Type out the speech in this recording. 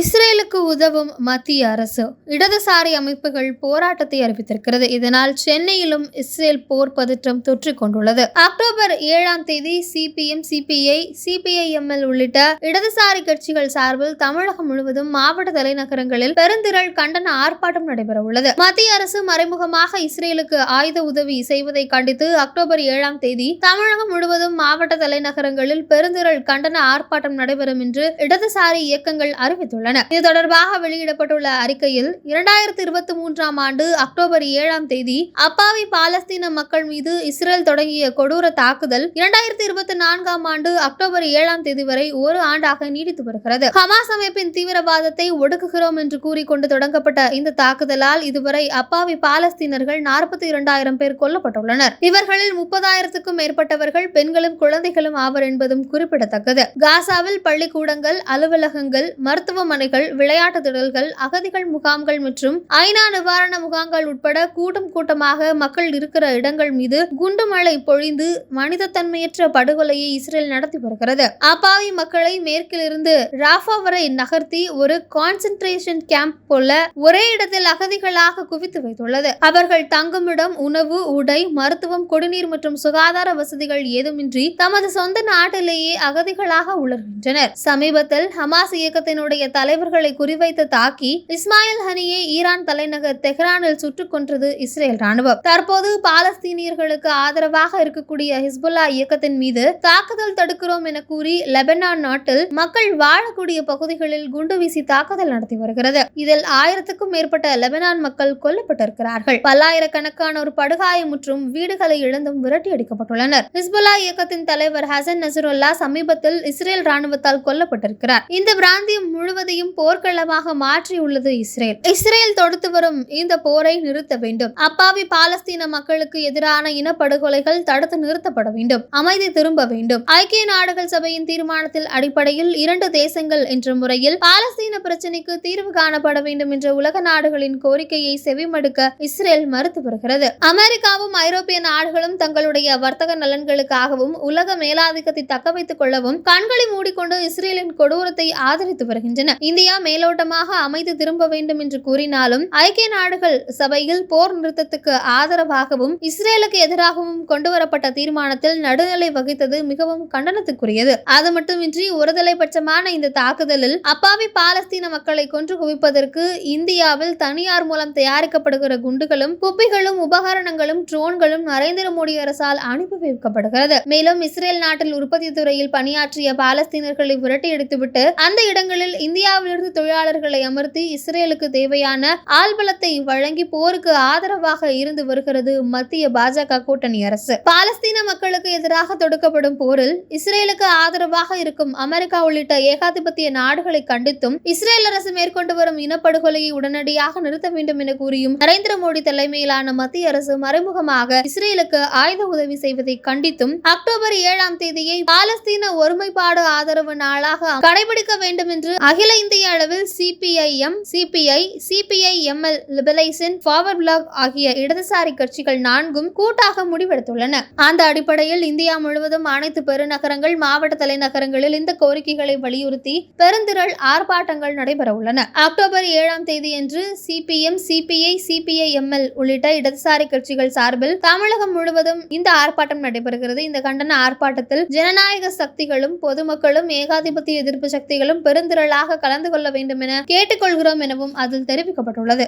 Israel மக்களுக்கு உதவும் மத்திய அரசு இடதுசாரி அமைப்புகள் போராட்டத்தை அறிவித்திருக்கிறது. இதனால் சென்னையிலும் இஸ்ரேல் போர் பதற்றம் தொற்றிக் கொண்டுள்ளது. அக்டோபர் ஏழாம் தேதி சிபிஎம் சிபிஐ சிபிஐஎம்எல் உள்ளிட்ட இடதுசாரி கட்சிகள் சார்பில் தமிழகம் முழுவதும் மாவட்ட தலைநகரங்களில் பெருந்திரள் கண்டன ஆர்ப்பாட்டம் நடைபெற உள்ளது மத்திய அரசு மறைமுகமாக இஸ்ரேலுக்கு ஆயுத உதவி செய்வதை கண்டித்து அக்டோபர் ஏழாம் தேதி தமிழகம் முழுவதும் மாவட்ட தலைநகரங்களில் பெருந்திரள் கண்டன ஆர்ப்பாட்டம் நடைபெறும் என்று இடதுசாரி இயக்கங்கள் அறிவித்துள்ளன. இது தொடர்பாக வெளியிடப்பட்டுள்ள அறிக்கையில் இரண்டாயிரத்தி இருபத்தி மூன்றாம் ஆண்டு அக்டோபர் ஏழாம் தேதி அப்பாவி பாலஸ்தீன மக்கள் மீது இஸ்ரேல் தொடங்கிய கொடூர தாக்குதல் இரண்டாயிரத்தி இருபத்தி நான்காம் ஆண்டு அக்டோபர் ஏழாம் தேதி வரை ஒரு ஆண்டாக நீடித்து வருகிறது. ஹமாஸ் அமைப்பின் தீவிரவாதத்தை ஒடுக்குகிறோம் என்று கூறிக்கொண்டு தொடங்கப்பட்ட இந்த தாக்குதலால் இதுவரை அப்பாவி பாலஸ்தீனர்கள் நாற்பத்தி இரண்டாயிரம் பேர் கொல்லப்பட்டுள்ளனர். இவர்களில் முப்பதாயிரத்துக்கும் மேற்பட்டவர்கள் பெண்களும் குழந்தைகளும் ஆவர் என்பதும் குறிப்பிடத்தக்கது. காசாவில் பள்ளிக்கூடங்கள் அலுவலகங்கள் மருத்துவமனைகள் விளையாட்டு திடல்கள் அகதிகள் முகாம்கள் மற்றும் ஐநா நிவாரண முகாம்கள் உட்பட கூட்டம் கூட்டமாக மக்கள் இருக்கிற இடங்கள் மீது குண்டுமழை பொழிந்து மனிதத்தன்மையற்ற படுகொலையை இஸ்ரேல் நடத்தி வருகிறது. அப்பாவி மக்களை மேற்கிலிருந்து ராஃபா வரை நகர்த்தி ஒரு கான்சென்ட்ரேஷன் கேம்ப் போல ஒரே இடத்தில் அகதிகளாக குவித்து வைத்துள்ளது. அவர்கள் தங்குமிடம் உணவு உடை மருத்துவம் குடிநீர் மற்றும் சுகாதார வசதிகள் ஏதுமின்றி தமது சொந்த நாட்டிலேயே அகதிகளாக உலர்கின்றனர். சமீபத்தில் ஹமாஸ் இயக்கத்தினுடைய தலைவர்களை குறிவைத்து தாக்கி இஸ்மாயில் ஹனியை ஈரான் தலைநகர் தெஹ்ரானில் சுட்டுக் கொன்றது இஸ்ரேல் ராணுவம் தற்போது பாலஸ்தீனியர்களுக்கு ஆதரவாக இருக்கக்கூடிய ஹிஸ்புல்லா இயக்கத்தின் மீது தாக்குதல் தடுக்கிறோம் என கூறி லெபனான் நாட்டில் மக்கள் வாழக்கூடிய பகுதிகளில் குண்டு வீசி தாக்குதல் நடத்தி வருகிறது. இதில் ஆயிரத்துக்கும் மேற்பட்ட லெபனான் மக்கள் கொல்லப்பட்டிருக்கிறார்கள். பல்லாயிரக்கணக்கானோர் படுகாயமுற்றும் வீடுகளை இழந்தும் விரட்டி அடிக்கப்பட்டுள்ளனர். ஹிஸ்புல்லா இயக்கத்தின் தலைவர் ஹசன் நசருல்லா சமீபத்தில் இஸ்ரேல் ராணுவத்தால் கொல்லப்பட்டிருக்கிறார். இந்த பிராந்தியம் முழுவதையும் போர்க்களமாக மாற்றியுள்ளது இஸ்ரேல். இஸ்ரேல் தொடுத்து வரும் இந்த போரை நிறுத்த வேண்டும். அப்பாவி பாலஸ்தீன மக்களுக்கு எதிரான இனப்படுகொலைகள் தடுத்து நிறுத்தப்பட வேண்டும். அமைதி திரும்ப வேண்டும். ஐக்கிய நாடுகள் சபையின் தீர்மானத்தில் அடிப்படையில் இரண்டு தேசங்கள் என்ற முறையில் பாலஸ்தீன பிரச்சினைக்கு தீர்வு காணப்பட வேண்டும் என்ற உலக நாடுகளின் கோரிக்கையை செவிமடுக்க இஸ்ரேல் மறுத்து வருகிறது. அமெரிக்காவும் ஐரோப்பிய நாடுகளும் தங்களுடைய வர்த்தக நலன்களுக்காகவும் உலக மேலாதிக்கத்தை தக்க வைத்துக் கொள்ளவும் கண்களை மூடிக்கொண்டு இஸ்ரேலின் கொடூரத்தை ஆதரித்து வருகின்றன. இந்தியா மேல் மேலோட்டமாக அமைதி திரும்ப வேண்டும் என்று கூறினாலும் ஐக்கிய நாடுகள் சபையில் போர் நிறுத்தத்துக்கு ஆதரவாகவும் இஸ்ரேலுக்கு எதிராகவும் கொண்டுவரப்பட்ட தீர்மானத்தில் நடுநிலை வகித்தது மிகவும் கண்டனத்துக்குரியது. அது மட்டுமின்றி ஒருதலை பட்சமான இந்த தாக்குதலில் அப்பாவி பாலஸ்தீன மக்களை கொன்று குவிப்பதற்கு இந்தியாவில் தனியார் மூலம் தயாரிக்கப்படுகிற குண்டுகளும் குப்பிகளும் உபகரணங்களும் ட்ரோன்களும் நரேந்திர மோடி அரசால் அனுப்பி வைக்கப்படுகிறது. மேலும் இஸ்ரேல் நாட்டில் உற்பத்தி துறையில் பணியாற்றிய பாலஸ்தீனர்களை விரட்டியடித்துவிட்டு அந்த இடங்களில் இந்தியாவிலிருந்து தொழிலாளர்களை அமர்த்தி இஸ்ரேலுக்கு தேவையான ஆள்பலத்தை வழங்கி போருக்கு ஆதரவாக இருந்து வருகிறது மத்திய பாஜக கூட்டணி அரசு. பாலஸ்தீன மக்களுக்கு எதிராக தொடுக்கப்படும் போரில் இஸ்ரேலுக்கு ஆதரவாக இருக்கும் அமெரிக்கா உள்ளிட்ட ஏகாதிபத்திய நாடுகளை கண்டித்தும் இஸ்ரேல் அரசு மேற்கொண்டு வரும் இனப்படுகொலையை உடனடியாக நிறுத்த வேண்டும் என கூறியும் நரேந்திர மோடி தலைமையிலான மத்திய அரசு மறைமுகமாக இஸ்ரேலுக்கு ஆயுத உதவி செய்வதை கண்டித்தும் அக்டோபர் ஏழாம் தேதியை பாலஸ்தீன ஒருமைப்பாடு ஆதரவு நாளாக கடைபிடிக்க வேண்டும் என்று அகில இந்திய அளவில் CPIM CPI CPIML liberation forward bloc ஆகிய இடதுசாரி கட்சிகள் நான்கும் கூட்டாக முடிவெடுத்துள்ளன. அந்த அடிப்படையில் இந்தியா முழுவதும் அனைத்து பெருநகரங்கள் மாவட்ட தலைநகரங்களில் இந்த கோரிக்கைகளை வலியுறுத்தி பெருந்திரள் ஆர்ப்பாட்டங்கள் நடைபெற உள்ளன அக்டோபர் ஏழாம் தேதியன்று சிபிஎம் சிபிஐ சிபிஐஎம்எல் உள்ளிட்ட இடதுசாரி கட்சிகள் சார்பில் தமிழகம் முழுவதும் இந்த ஆர்ப்பாட்டம் நடைபெறுகிறது. இந்த கண்டன ஆர்ப்பாட்டத்தில் ஜனநாயக சக்திகளும் பொதுமக்களும் ஏகாதிபத்திய எதிர்ப்பு சக்திகளும் பெருந்திரளாக கலந்து கொள்ள வேண்டும் வேண்டும் என கேட்டுக்கொள்கிறோம் எனவும் அதில் தெரிவிக்கப்பட்டுள்ளது.